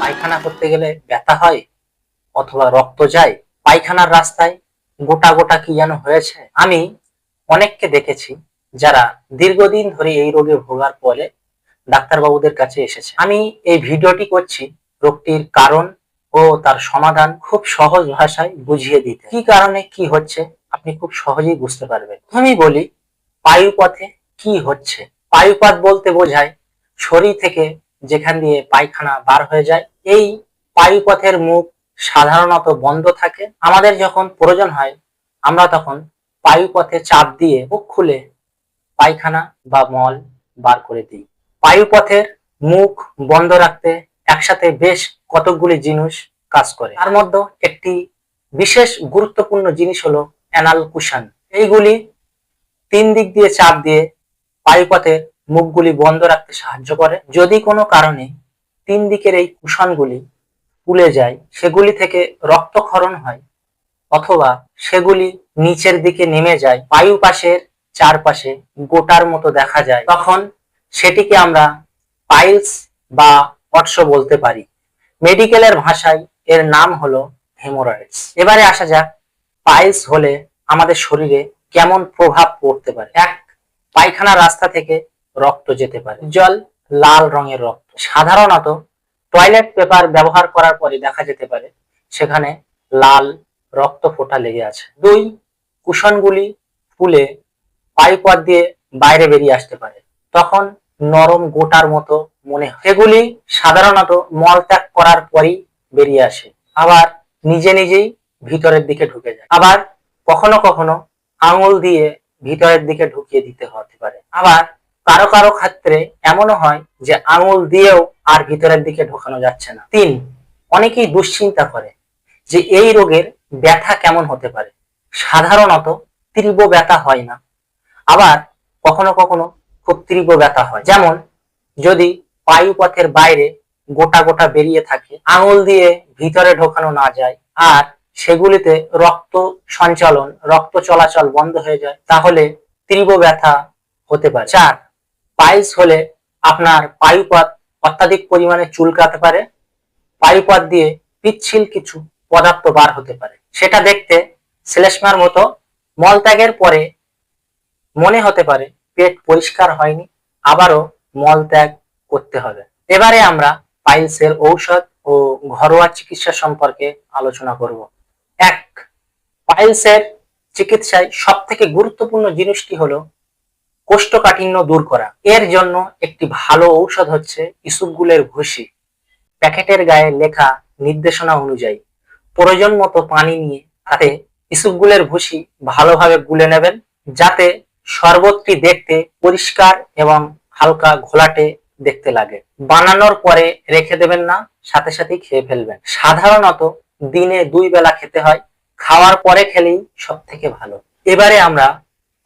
পায়খানা করতে গেলে ব্যথা হয় অথবা রক্ত যায়, পায়খানার রাস্তায় গোটা গোটা কি যেন হয়েছে? আমি অনেককে দেখেছি যারা দীর্ঘদিন ধরে এই রোগে ভোগার পরে ডাক্তারবাবুদের কাছে এসেছে। আমি এই ভিডিওটি করছি রোগটির কারণ ও তার সমাধান খুব সহজ ভাষায় বুঝিয়ে দিতে। কি কারণে কি হচ্ছে আপনি খুব সহজেই বুঝতে পারবেন। আমি বলি, পায়ুপথে কি হচ্ছে? পায়ুপথ বলতে বোঝায় শরীর থেকে যেখান দিয়ে পায়খানা বার হয়ে যায়, এই পায়ুপথের মুখ সাধারণত বন্ধ থাকে। আমাদের যখন প্রয়োজন হয়, আমরা তখন পায়ুপথে চাপ দিয়ে মুখ খুলে পায়খানা বা মল বার করে দিই। পায়ুপথের মুখ বন্ধ রাখতে একসাথে বেশ কতকগুলি জিনিস কাজ করে। তার মধ্যে একটি বিশেষ গুরুত্বপূর্ণ জিনিস হলো অ্যানাল কুশন। এইগুলি তিন দিক দিয়ে চাপ দিয়ে পায়ুপথের মুখগুলি বন্ধ রাখতে সাহায্য করে। যদি কোনো কারণে তিন দিকের এই কুশনগুলি ফুলে যায়, সেগুলি থেকে রক্তক্ষরণ হয়, অথবা সেগুলি নিচের দিকে নেমে যায়, বায়ু পাশের চারপাশে গোটার মতো দেখা যায়, তখন সেটিকে আমরা পাইলস বা অটস বলতে পারি। মেডিকেলের ভাষায় এর নাম হলো হেমোরয়েডস। এবারে আসা যাক, পাইলস হলে আমাদের শরীরে কেমন প্রভাব পড়তে পারে। এক পায়খানা রাস্তা থেকে রক্ত যেতে পারে। জল লাল রঙের রক্ত। সাধারণত টয়লেট পেপার ব্যবহার করার পরে দেখা যেতে পারে সেখানে লাল রক্ত ফোঁটা লেগে আছে। দুই, কুশনগুলি ফুলে পাইপথ দিয়ে বাইরে বেরিয়ে আসতে পারে। তখন নরম গোটার মতো মনে হয়। এগুলি সাধারণত মলত্যাগ করার পরেই বেরিয়ে আসে। আবার নিজে নিজেই ভিতরের দিকে ঢুকে যায়। আবার কখনো কখনো আঙুল দিয়ে ভিতরের দিকে ঢুকিয়ে দিতে হতে পারে। আবার কারও কারও ক্ষেত্রে এমনও হয় যে আঙুল দিয়েও আর ভিতরের দিকে ঢোকানো যাচ্ছে না। তিন, অনেকেই দুশ্চিন্তা করে যে এই রোগের ব্যথা কেমন হতে পারে। সাধারণত তীব্র ব্যথা হয় না। আবার কখনো কখনো খুব তীব্র ব্যথা হয়। যেমন যদি বায়ুপথের বাইরে গোটা গোটা বেরিয়ে থাকে, আঙুল দিয়ে ভিতরে ঢোকানো না যায় আর সেগুলিতে রক্ত সঞ্চালন, রক্ত চলাচল বন্ধ হয়ে যায়, তাহলে তীব্র ব্যথা হতে পারে। চার পাইলস হলে আপনার পায়ুপথ অত্যাধিক পরিমাণে চুলকাতে পারে। পায়ুপথ দিয়ে পিচ্ছিল কিছু পদার্থ বার হতে পারে। সেটা দেখতে শ্লেষ্মার মতো মলত্যাগের পরে মনে হতে পারে পেট পরিষ্কার হয়নি, আবারও মলত্যাগ করতে হবে। এবারে আমরা পাইলসের ঔষধ ও ঘরোয়া চিকিৎসা সম্পর্কে আলোচনা করব। এক, পাইলসের চিকিৎসায় সব থেকে গুরুত্বপূর্ণ জিনিসটি হলো কোষ্ঠকাঠিন্য দূর করা। এর জন্য একটি ভালো ঔষধ হচ্ছে ইসুপগুলের ভুসি প্যাকেটের গায়ে লেখা নির্দেশনা অনুযায়ী প্রয়োজন মতো পানি নিয়ে তাতে ইসুপগুলের ভুসি ভালোভাবে গুলে নেবেন যাতে শরবতটি দেখতে পরিষ্কার এবং হালকা ঘোলাটে দেখতে লাগে। বানানোর পরে রেখে দেবেন না, সাথে সাথেই খেয়ে ফেলবেন। সাধারণত দিনে দুই বেলা খেতে হয়। খাওয়ার পরে খেলেই সব থেকে ভালো। এবারে আমরা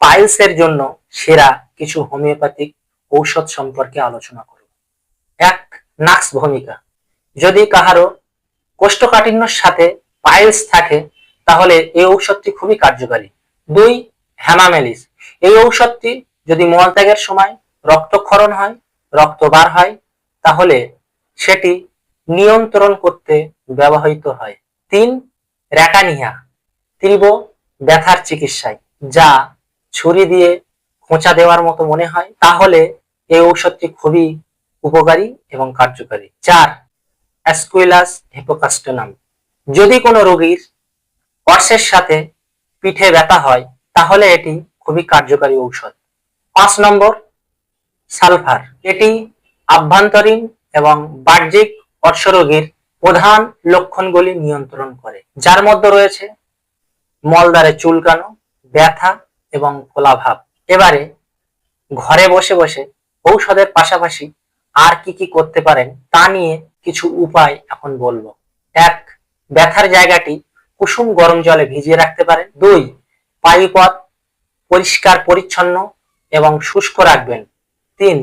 পাইলসের জন্য সেরা কিছু হোমিওপ্যাথিক ঔষধ সম্পর্কে আলোচনা করব। এক, নাক্স ভূমিকা। যদি কাহারো কোষ্ঠকাঠিন্যর সাথে পাইলস থাকে, তাহলে এই ঔষধটি খুবই কার্যকারী। দুই, হ্যামামেলিস। এই ঔষধটি যদি মলত্যাগের সময় রক্তক্ষরণ হয় রক্ত বার হয়, তাহলে সেটি নিয়ন্ত্রণ করতে ব্যবহৃত হয়। তিন, র্যাকানিয়া। তীব্র ব্যথার চিকিৎসায়, যা ছুরি দিয়ে খোঁচা দেওয়ার মতো মনে হয়, তাহলে এই ঔষধটি খুবই উপকারী এবং কার্যকারী। চার অ্যাসকুইলাস হেপোকাস্টোনাম যদি কোনো রোগীর অর্শের সাথে পিঠে ব্যথা হয়, তাহলে এটি খুবই কার্যকারী ঔষধ। পাঁচ নম্বর, সালফার। এটি আভ্যন্তরীণ এবং বাহ্যিক অর্শরোগীর প্রধান লক্ষণগুলি নিয়ন্ত্রণ করে। যার মধ্যে রয়েছে মলদ্বারে চুলকানো, ব্যথা এবং ফোলাভাব এবারে ঘরে বসে বসে ঔষধের পাশাপাশি আর কি কি করতে পারেন তা নিয়ে কিছু উপায় এখন বলব। এক, ব্যথার জায়গাটি কুসুম গরম জলে ভিজিয়ে রাখতে পারেন। দুই পায়ুপথ পরিষ্কার পরিচ্ছন্ন এবং শুষ্ক রাখবেন। তিন,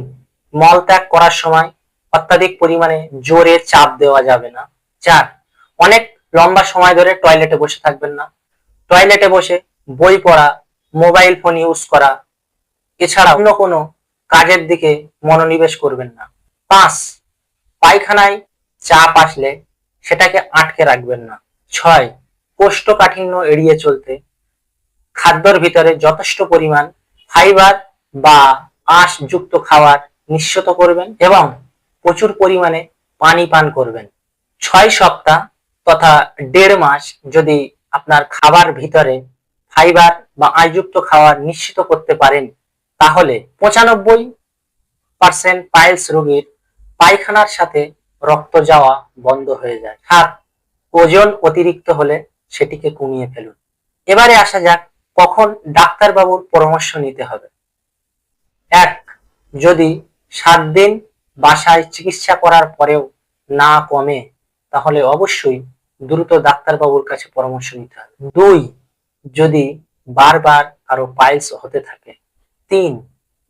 মল ত্যাগ করার সময় অত্যাধিক পরিমাণে জোরে চাপ দেওয়া যাবে না। চার, অনেক লম্বা সময় ধরে টয়লেটে বসে থাকবেন না। টয়লেটে বসে বই পড়া, মোবাইল ফোন ইউজ করা এছাড়া অন্য কোনো কাজের দিকে মনোনিবেশ করবেন না। পাঁচ, পায়খানায় চাপ আসলে সেটাকে আটকে রাখবেন না। ছয়, কোষ্ঠকাঠিন্য এড়িয়ে চলতে খাদ্যর ভিতরে যথেষ্ট পরিমাণ ফাইবার বা আঁশ যুক্ত খাবার নিশ্চিত করবেন এবং প্রচুর পরিমাণে পানি পান করবেন। ছয় সপ্তাহ তথা দেড় মাস যদি আপনার খাবার ভিতরে ফাইবার বা আয়যুক্ত খাবার নিশ্চিত করতে পারেন তাহলে পঁচানব্বই পার্সেন্ট পাইলস রোগীর পায়খানার সাথে রক্ত যাওয়া বন্ধ হয়ে যায়। সাত ওজন অতিরিক্ত হলে সেটিকে কমিয়ে ফেলুন। এবারে আসা যাক কখন ডাক্তারবাবুর পরামর্শ নিতে হবে। এক, যদি সাত দিন বাসায় চিকিৎসা করার পরেও না কমে, তাহলে অবশ্যই দ্রুত ডাক্তারবাবুর কাছে পরামর্শ নিতে হবে। দুই, যদি বারবার আরও পাইলস হতে থাকে তিন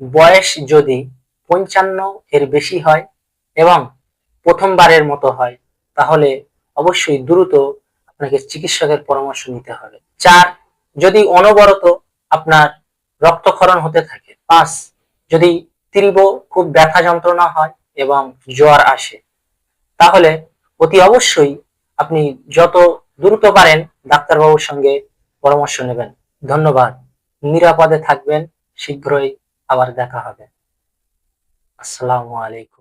বয়স যদি পঞ্চান্ন এর বেশি হয় এবং প্রথমবারের মতো হয়, তাহলে অবশ্যই দ্রুত আপনাকে চিকিৎসকের পরামর্শ নিতে হবে। চার, যদি অনবরত আপনার রক্তক্ষরণ হতে থাকে, পাঁচ, যদি তীব্র খুব ব্যথা যন্ত্রণা হয় এবং জ্বর আসে, তাহলে অতি অবশ্যই আপনি যত দ্রুত পারেন ডাক্তারবাবুর সঙ্গে পরামর্শ নেবেন। ধন্যবাদ। নিরাপদে থাকবেন। শীঘ্রই আবার দেখা হবে। আসসালামু আলাইকুম।